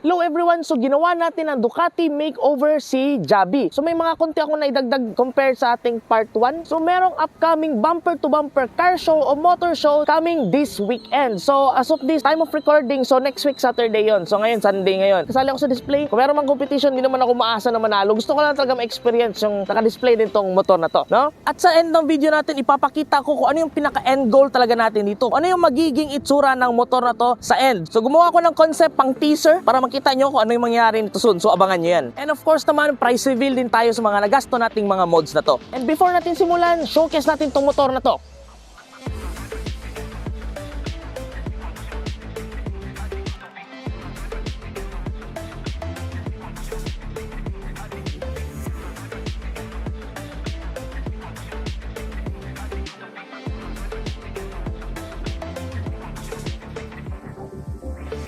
Hello everyone, so ginawa natin ang Ducati makeover si Jabi. So may mga konti ako naidagdag compared sa ating part 1. So merong upcoming bumper to bumper car show o motor show coming this weekend. So as of this time of recording, so next week Saturday yon. So ngayon Sunday ngayon. Kasali ako sa display. Kung meron mang competition, di naman ako maasa na manalo. Gusto ko lang talaga ma-experience yung naka-display din tong motor na to, no? At sa end ng video natin, ipapakita ko kung ano yung pinaka-end goal talaga natin dito. Ano yung magiging itsura ng motor na to sa end. So gumawa ko ng concept pang teaser para makita nyo kung ano yung mangyari nito soon. So abangan nyo yan. And of course naman, price reveal din tayo sa mga nagasto nating mga mods na to. And before natin simulan, showcase natin tong motor na to.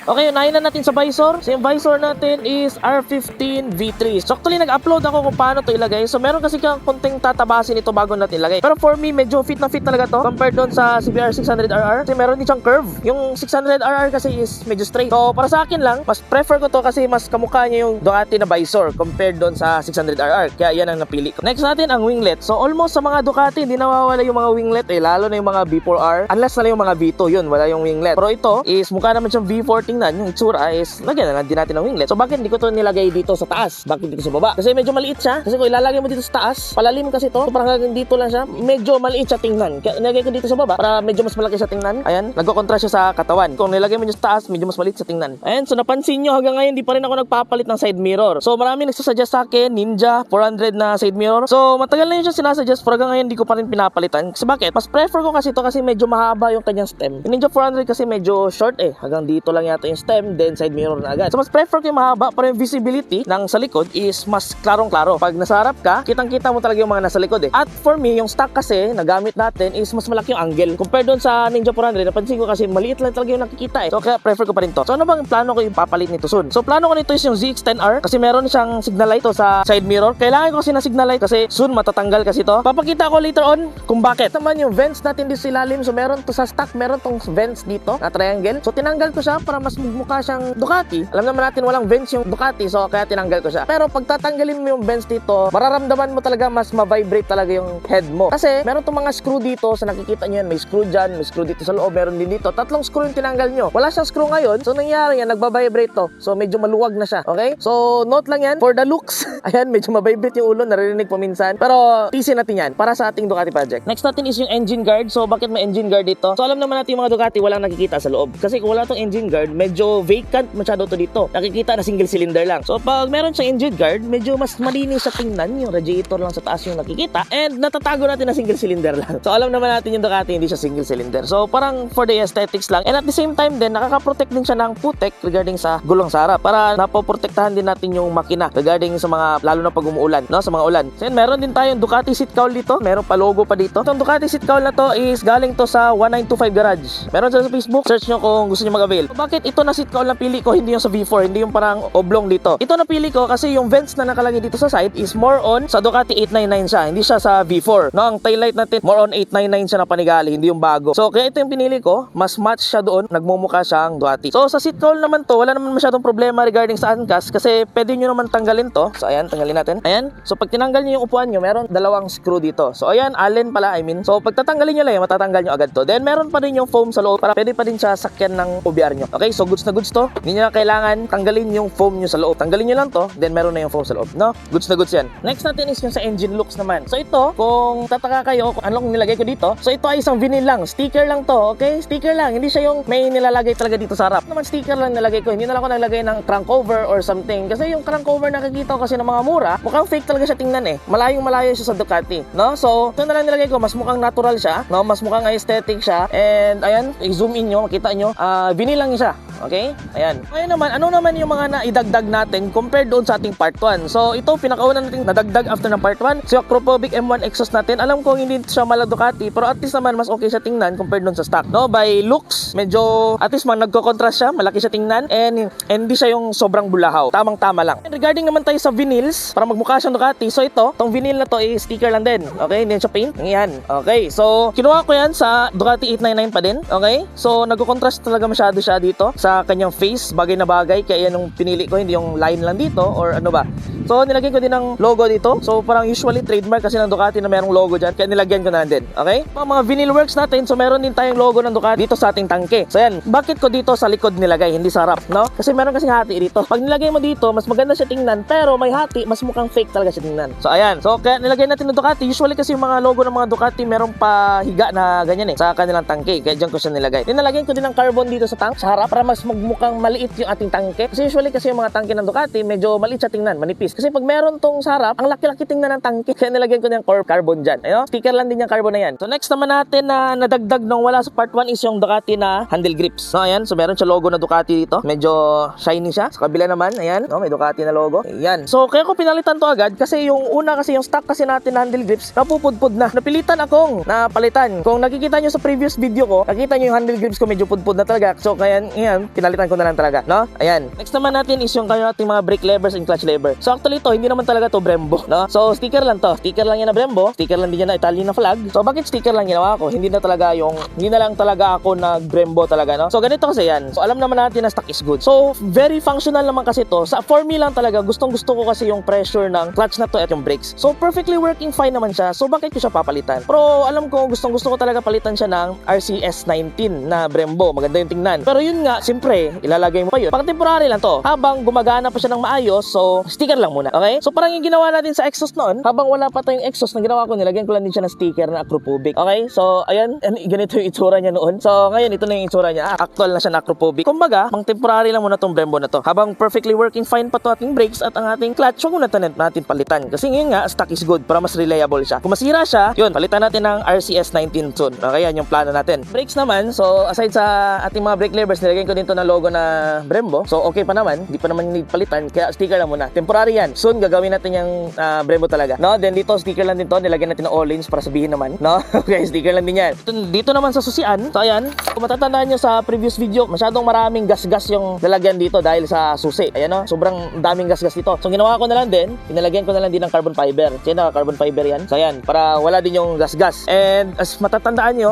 Okay, unahin na natin sa visor. So yung visor natin is R15 V3. So actually nag-upload ako kung paano to ilagay. So meron kasi kang konting tatabasin ito bago natin ilagay. Pero for me, medyo fit na fit talaga to compared doon sa CBR 600RR. Kasi meron din siyang curve. Yung 600RR kasi is medyo straight. So para sa akin lang, mas prefer ko to kasi mas kamukha niya yung Ducati na visor compared doon sa 600RR. Kaya yan ang napili ko. Next natin ang winglet. So almost sa mga Ducati, hindi nawawala yung mga winglet eh. Lalo na yung mga B4R. Unless na yung mga B2, yun, wala yung winglet. Pero ito is mukha naman siyang V4 tingnan. Yung itsura is, lagyan na lang din natin ng winglet. So bakit hindi ko to nilagay dito sa taas? Bakit dito sa baba? Kasi medyo maliit siya. Kasi kung ilalagay mo dito sa taas, palalim kasi to. So parang hanggang dito lang siya. Medyo maliit siya tingnan. Kaya nilagay ko dito sa baba para medyo mas malaki siya tingnan. Ayan, nagko-contrast siya sa katawan. Kung nilagay mo dito sa taas, medyo mas maliit sa tingnan. Ayan, so napansin nyo hanggang ngayon di pa rin ako nagpapalit ng side mirror. So marami nagsasuggest sa akin, Ninja 400 na side mirror. So matagal na yun siya sinasuggest pero hanggang ngayon di ko pa rin pinapalitan. Kasi bakit? Mas prefer ko kasi to kasi medyo mahaba yung kanyang stem. Yung Ninja 400 kasi medyo short eh. Hanggang dito lang yata yung stem, then side mirror na agad. So mas prefer ko yung mahaba pero yung visibility ng sa likod is mas klarong-klaro. Pag nasa harap ka, kitang-kita mo talaga yung mga nasa likod eh. At for me, yung stock kasi na gamit natin is mas malaki yung angle. Compared doon sa Ninja 400, napansin ko kasi maliit lang talaga yung nakikita eh. So kaya prefer ko pa rin to. So ano bang plano ko yung papalit nito soon? So plano ko nito is yung ZX-10R kasi meron siyang signal light to sa side mirror. Kailangan ko kasi na signal light kasi soon matatanggal kasi to. Papakita ko later on kung bakit. Naman yung vents natin dito sa ilalim. So meron to sa stock, meron tong vents dito na triangle. So tinanggal ko siya para mas mukha siyang Ducati. Alam naman natin walang vents yung Ducati so kaya tinanggal ko siya. Pero pag tatanggalin mo yung vents dito, mararamdaman mo talaga mas ma-vibrate talaga yung head mo. Kasi meron tong mga screw dito sa nakikita nyo yan. May screw dyan, may screw dito sa loob, meron din dito. Tatlong screw yung tinanggal nyo. Wala siyang screw ngayon. So nangyari yan, nagbabibrate to. So medyo maluwag na siya. Okay? So note lang yan for the looks. Ayan, medyo mabibrate yung ulo, naririnig po minsan. Pero tisin natin yan para sa ating Ducati project. Next natin is yung engine guard. So bakit may engine guard dito? So alam naman natin yung mga Ducati walang nakikita sa loob. Kasi kung wala tong engine guard, medyo vacant masyado to dito. Nakikita na single cylinder lang. So pag meron siyang engine guard, medyo mas malinis sa tingnan. Yung radiator lang sa taas yung nakikita. And natatago natin na single cylinder lang. So alam naman natin yung Ducati hindi siya single cylinder. So parang for the aesthetics lang. And at the same time din, nakaka-protect din siya ng putek regarding sa gulong sa harap. Para napoprotektahan din natin yung makina regarding sa mga, lalo na pag umuulan, no? Sa mga ulan. So yun, meron din tayong Ducati seat cowl dito. Meron pa logo pa dito. Itong Ducati seat cowl na to is galing to sa 1925 Garage. Meron sa Facebook. Search nyo kung gusto nyo mag-avail. So, bakit ito na seat cowl na pili ko, hindi yung sa V4, hindi yung parang oblong dito. Ito napili ko kasi yung vents na nakalagay dito sa side is more on sa Ducati 899 siya, hindi siya sa V4. No, ang taillight natin more on 899 siya na panigali, hindi yung bago. So kaya ito yung pinili ko, mas match siya doon, nagmumukha siyang Ducati. So sa seat cowl naman to, wala naman masyadong problema regarding sa angkas kasi pwede nyo naman tanggalin to. So ayan, tanggalin natin. Ayan. So pag tinanggal nyo yung upuan nyo, meron dalawang screw dito. So ayan, allen pala, I mean. So pag tatanggalin nyo lang, matatanggal nyo agad to. Then meron pa din yung foam sa loob para pwede pa din siya sakyan ng OBR nyo. Okay, so goods na goods to. Hindi nyo kailangan tanggalin yung foam nyo sa loob. Tanggalin nyo lang to, then meron na yung foam sa loob, no? Goods na goods yan. Next natin is yung sa engine looks naman. So ito, kung tataka kayo kung anong nilagay ko dito, so ito ay isang vinyl lang. Sticker lang to, okay? Sticker lang. Hindi siya yung may nilalagay talaga dito sa harap. Naman sticker lang nilagay ko. Hindi na lang ako naglagay ng crank cover or something. Kasi yung crank cover nakikita ko kasi ng mga mura, mukhang fake talaga siya tingnan eh. Malayong malayo siya sa Ducati, no? So, ito na lang nilagay ko. Mas mukhang natural siya, no? Mas mukhang aesthetic siya. And ayan, i-zoom in nyo, makita nyo. Ah, vinyl lang siya. Okay? Ayan. Ngayon naman, ano naman yung mga naidagdag natin compared doon sa ating part 1? So, ito, pinakauna natin nadagdag after ng part 1. So, yung Acropovic M1 exhaust natin, alam ko hindi siya mala Ducati, pero at least naman mas okay siya tingnan compared doon sa stock. No, by looks, medyo at least man nagko-contrast siya, malaki siya tingnan and and hindi siya yung sobrang bulahaw. Tamang-tama lang. And regarding naman tayo sa vinyls, para magmukha siyang Ducati, so ito, tong vinyl na to is sticker lang din. Okay, hindi siya paint. Yan. Okay, so kinuha ko yan sa Ducati 899 pa din. Okay? So nagko-contrast talaga masyado siya dito sa kanyang face, bagay na bagay. Kaya yan yung pinili ko, hindi yung line lang dito or ano ba. So, nilagyan ko din ng logo dito. So, parang usually trademark kasi ng Ducati na merong logo dyan. Kaya nilagyan ko na din. Okay? Mga, mga vinyl works natin. So, meron din tayong logo ng Ducati dito sa ating tangke. So, yan. Bakit ko dito sa likod nilagay, hindi sa harap, no? Kasi meron kasing hati dito. Pag nilagay mo dito, mas maganda siya tingnan. Pero may hati, mas mukhang fake talaga siya tingnan. So, ayan. So, kaya nilagay natin ng Ducati. Usually kasi yung mga logo ng mga Ducati, merong pa higa na ganyan eh. Sa kanilang tangke. Kaya dyan ko siya nilagay. Tinalagyan ko din ng carbon dito sa tank, sa harap, para mas magmukhang maliit yung ating tangke. Kasi usually kasi yung mga tangke ng Ducati, medyo maliit siya tingnan, manipis. Kasi pag meron tong sa harap, ang laki-laki tingnan ng tangke. Kaya nilagyan ko ng core carbon dyan. Ayun, sticker lang din yung carbon na yan. So next naman natin na nadagdag nung wala sa part 1 is yung Ducati na handle grips. So ayan, so meron siya logo na Ducati dito. Medyo shiny siya. Sa kabila naman, ayan, no, may Ducati na logo. Ayan. So kaya ko pinalitan to agad kasi yung una kasi yung stock kasi natin na handle grips, napupudpud na. Napilitan akong napalitan. Kung nakikita nyo sa previous video ko, nakita nyo yung handle grips ko medyo pudpud na talaga. So kaya ayan, pinalitan ko na lang talaga, no? Ayan. Next naman natin is yung kayo ating mga brake levers and clutch lever. So actually to, hindi naman talaga to Brembo, no? So sticker lang to. Sticker lang yan na Brembo. Sticker lang din yan na Italian na flag. So bakit sticker lang ginawa ko? Hindi na talaga yung hindi na lang talaga ako nag Brembo talaga, no? So ganito kasi yan. So alam naman natin na stock is good. So very functional naman kasi to. Sa for me lang talaga, gustong gusto ko kasi yung pressure ng clutch na to at yung brakes. So perfectly working fine naman siya. So bakit ko siya papalitan? Pero alam ko gustong gusto ko talaga palitan siya ng RCS 19 na Brembo. Maganda yung tingnan. Pero yun nga, siyempre, ilalagay mo pa yun. Pang temporary lang to. Habang gumagana pa siya ng maayos, so sticker lang muna. Okay? So parang yung ginawa natin sa exhaust noon, habang wala pa tayong exhaust na ginawa ko, nilagyan ko lang din siya ng sticker na acropobic. Okay? So ayan, ganito yung itsura niya noon. So ngayon, ito na yung itsura niya. Ah, Actual na siya na acropobic. Kumbaga, pang temporary lang muna tong Brembo na to. Habang perfectly working fine pa to ating brakes at ang ating clutch, huwag muna tanin- natin palitan. Kasi ngayon nga, stock is good para mas reliable siya. Kung masira siya, yun, palitan natin ng RCS 19 soon. Okay, yan yung plano natin. Brakes naman, so aside sa ating mga brake levers, nilagyan ko din to na logo na Brembo. So okay pa naman, di pa naman need palitan, kaya sticker lang muna. Temporary yan. Soon gagawin natin yung ah, Brembo talaga. No, then dito sticker lang din to, nilagyan natin ng orange para sabihin naman, no? okay, sticker lang din yan. Dito, dito naman sa susian, so ayan, kung matatandaan nyo sa previous video, masyadong maraming gas-gas yung lalagyan dito dahil sa susi. Ayan no, sobrang daming gas-gas dito. So ginawa ko na lang din, pinalagyan ko na lang din ng carbon fiber. Kasi na carbon fiber yan. So ayan, para wala din yung gas-gas. And as matatandaan nyo,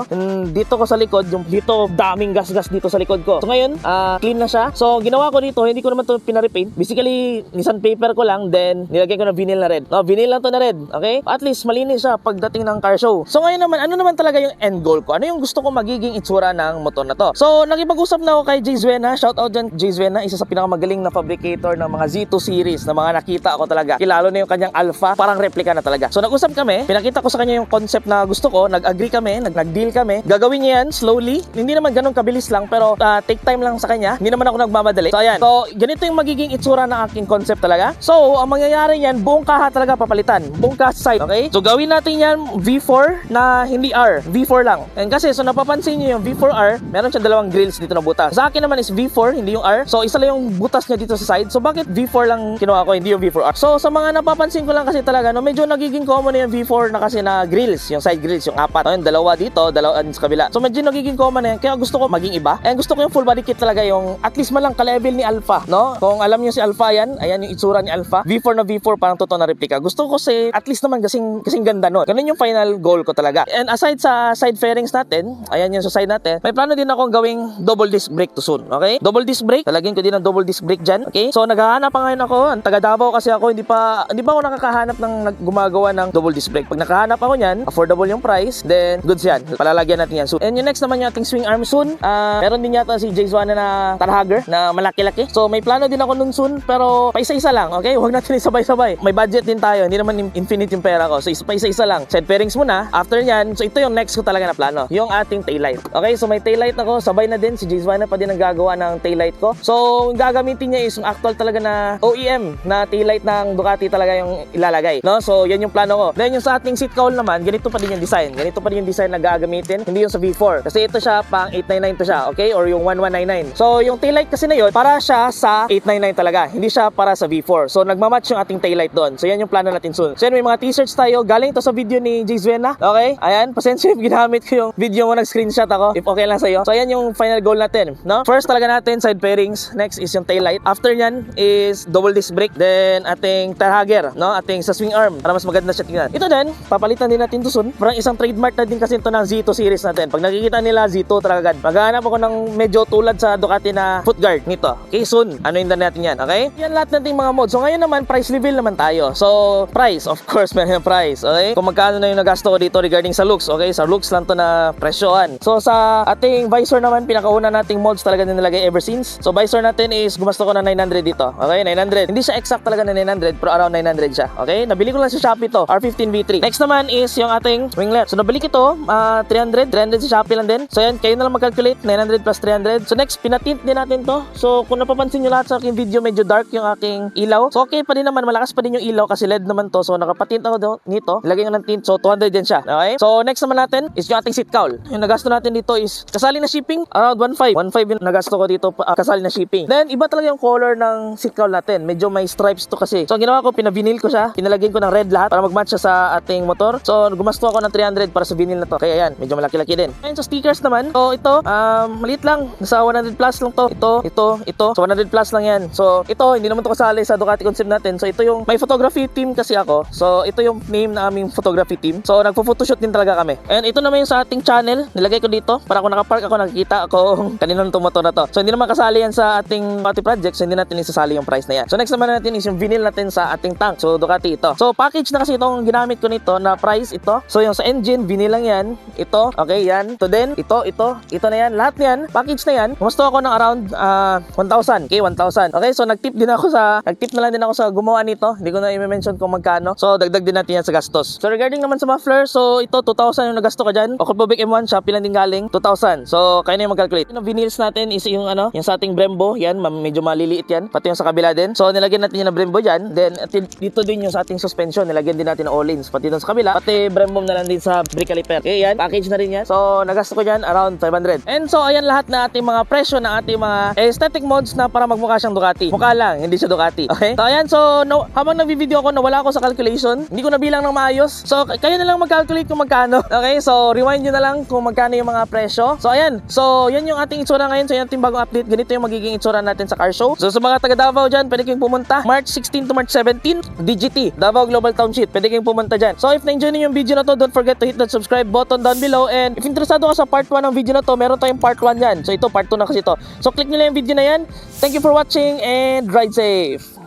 dito ko sa likod, yung dito daming gas-gas dito sa likod ko. So ngayon, ah, clean na siya. So ginawa ko dito, hindi ko naman to pinarepaint. Basically, nisan paper ko lang, then nilagay ko na vinyl na red. No, vinyl lang to na red. Okay? At least malinis siya pagdating ng car show. So ngayon naman, ano naman talaga yung end goal ko? Ano yung gusto ko magiging itsura ng motor na to? So nakipag-usap na ako kay Jay Zuena. Shout out dyan, Jay Zuena, isa sa pinakamagaling na fabricator ng mga Z2 series na mga nakita ko talaga. Kilalo na yung kanyang Alpha, parang replica na talaga. So nag-usap kami, pinakita ko sa kanya yung concept na gusto ko, nag-agree kami, nag- nag-deal kami. Gagawin niya yan slowly, hindi naman ganun kabilis lang, pero ah, take time lang sa kanya. Hindi naman ako nagmamadali. So ayan, so ganito yung magiging itsura ng aking concept talaga. So ang mangyayari yan, buong kaha talaga papalitan. Buong kaha side, okay? So gawin natin yan V4 na hindi R, V4 lang. And kasi so napapansin niyo yung V4R, meron siya dalawang grills dito na butas. Sa akin naman is V4, hindi yung R. So isa lang yung butas niya dito sa side. So bakit V4 lang kinuha ko, hindi yung V4R? So sa mga napapansin ko lang kasi talaga, no, medyo nagiging common na yung V4 na kasi na grills, yung side grills, yung apat. So, yung dalawa dito, dalawa sa kabila. So medyo nagiging common na yan. Kaya gusto ko maging iba. And gusto ko yung full body kit talaga yung at least man lang ka-level ni Alpha, no? Kung alam niyo si Alpha yan, ayan yung itsura ni Alpha. V4 na V4 parang totoo na replica. Gusto ko si at least naman kasing kasing ganda nun. Ganun yung final goal ko talaga. And aside sa side fairings natin, ayan yung sa side natin, may plano din akong gawing double disc brake to soon, okay? Double disc brake, talagyan ko din ng double disc brake dyan, okay? So naghahanap pa ngayon ako, ang taga Davao kasi ako, hindi pa hindi pa ako nakakahanap ng gumagawa ng double disc brake. Pag nakahanap ako niyan, affordable yung price, then goods yan. Palalagyan natin yan soon. And yung next naman yung ating swing arm soon, ah, meron din yata si Jay Zuana na tarhagger na malaki-laki. So may plano din ako nun soon, pero paisa-isa lang, okay? Huwag natin isabay-sabay. May budget din tayo, hindi naman in- infinite yung pera ko. So isa- paisa-isa lang. Side fairings muna. After nyan, so ito yung next ko talaga na plano. Yung ating taillight. Okay, so may taillight ako, sabay na din. Si Zuana pa din ang gagawa ng taillight ko. So, gagamitin niya is yung actual talaga na OEM na taillight ng Ducati talaga yung ilalagay. No? So, yan yung plano ko. Then yung sa ating seat cowl naman, ganito pa din yung design. Ganito pa din yung design na gagamitin, hindi yung sa V4. Kasi ito siya pang 899 to siya, okay? Or yung 1199. So, yung taillight kasi na yun, para siya sa 899 talaga. Hindi siya para sa V4. So, nagmamatch yung ating taillight doon. So, yan yung plano natin soon. So, yan, may mga t-shirts tayo. Galing to sa video ni Jay Zuena. Okay? Ayan, pasensya if ginamit ko yung video mo, nag-screenshot ako. If okay lang sa'yo. So, ayan yung final goal natin. No? First talaga natin, side pairings. Next is yung taillight. After nyan is double disc brake. Then, ating tarhager. No? Ating sa swing arm. Para mas maganda siya tingnan. Ito din, papalitan din natin to soon. Parang isang trademark na din kasi ito ng Z2 series natin. Pag nakikita nila Z2 talaga agad. Maghanap ako ng medyo tulad sa Ducati na foot guard nito. Okay, soon. Ano na natin yan, okay? Yan lahat nating mga mods. So ngayon naman, price reveal naman tayo. So, price, of course, may price, okay? Kung magkano na yung nagasto ko dito regarding sa looks, okay? Sa looks lang to na presyohan. So, sa ating visor naman, pinakauna nating mods talaga na nilagay ever since. So, visor natin is gumasto ko na 900 dito. Okay, 900. Hindi siya exact talaga na 900, pero around 900 siya. Okay, nabili ko lang sa Shopee to, R15 V3. Next naman is yung ating winglet. So, nabili ko to, ah, 300. 300 sa Shopee lang din. So, yan, kayo na lang mag-calculate, 900 plus 300. So, next, pinatint din natin to. So, kung napapansin nyo lahat sa aking video, medyo dark yung aking ilaw. So, okay pa din naman, malakas pa din yung ilaw kasi LED naman to. So, nakapatint ako nito. Nilagay ko ng tint. So, 200 din siya. Okay? So, next naman natin is yung ating seat cowl. Yung nagasto natin dito is kasali na shipping, around 1.5. 1.5 yung nagasto ko dito ah, kasali na shipping. Then, iba talaga yung color ng seat cowl natin. Medyo may stripes to kasi. So, ang ginawa ko, pinavinil ko siya. Pinalagyan ko ng red lahat para mag-match siya sa ating motor. So, gumasto ako ng 300 para sa vinyl na to. Kaya yan, medyo malaki-laki din. Ayun, sa stickers naman. So, ito, um, maliit lang. Nasa 100 plus lang to. Ito, ito, ito. So, 100 plus lang yan. So, ito, hindi naman to kasali sa Ducati concept natin. So, ito yung, may photography team kasi ako. So, ito yung name na aming photography team. So, nagpo-photoshoot din talaga kami. And ito naman yung sa ating channel. Nilagay ko dito. Para kung nakapark ako, nakikita ako kung kanino nung motor na to. So, hindi naman kasali yan sa ating Ducati project. So, hindi natin isasali yung price na yan. So, next naman natin is yung vinyl natin sa ating tank. So, Ducati ito. So, package na kasi itong ginamit ko nito na price ito. So, yung sa engine, vinyl lang yan. Ito, okay, yan. Ito din, ito, ito, ito na yan. Lahat yan, package na yan. Gusto ako ng around ah, 1,000. Okay, 1,000. Okay, so nag-tip din ako sa, nag-tip na lang din ako sa gumawa nito. Hindi ko na i-mention kung magkano. So, dagdag din natin yan sa gastos. So, regarding naman sa muffler, so ito, 2,000 yung nagasto ko dyan. Okol Bobek M1, Shopee lang din galing, 2,000. So, kayo na yung mag-calculate. Yung vinyls natin is yung ano, yung sa ating Brembo, yan, medyo maliliit yan. Pati yung sa kabila din. So, nilagyan natin yung na Brembo dyan. Then, dito din yung sa ating suspension, nilagyan din natin ng Olins. Pati doon sa kabila, pati Brembo na lang din sa brake caliper. Okay, yan, package na rin yan. So, nagasto ko dyan around 500. And so, ayan lahat na ating mga presyo ng ating mga aesthetic mods na para magmukha siyang Ducati. Mukha lang, hindi siya Ducati. Okay? So, ayan, so, no, habang nagvi-video ako, nawala ako sa calculation. Hindi ko nabilang ng maayos. So, kayo na lang mag-calculate kung magkano. Okay? So, rewind nyo na lang kung magkano yung mga presyo. So, ayan. So, yan yung ating itsura ngayon. So, yan ating bagong update. Ganito yung magiging itsura natin sa car show. So, sa mga taga Davao dyan, pwede kayong pumunta. March 16 to March 17, DGT, Davao Global Township. Pwede kayong pumunta dyan. So, if na-enjoy niyo yung video na to, don't forget to hit that subscribe button down below. And if interesado ka sa part 1 ng video na to, meron tayong part 1 yan. So, ito, part 2 na kasi to. So, click nyo lang yung video na yan. Thank you for watching and ride safe!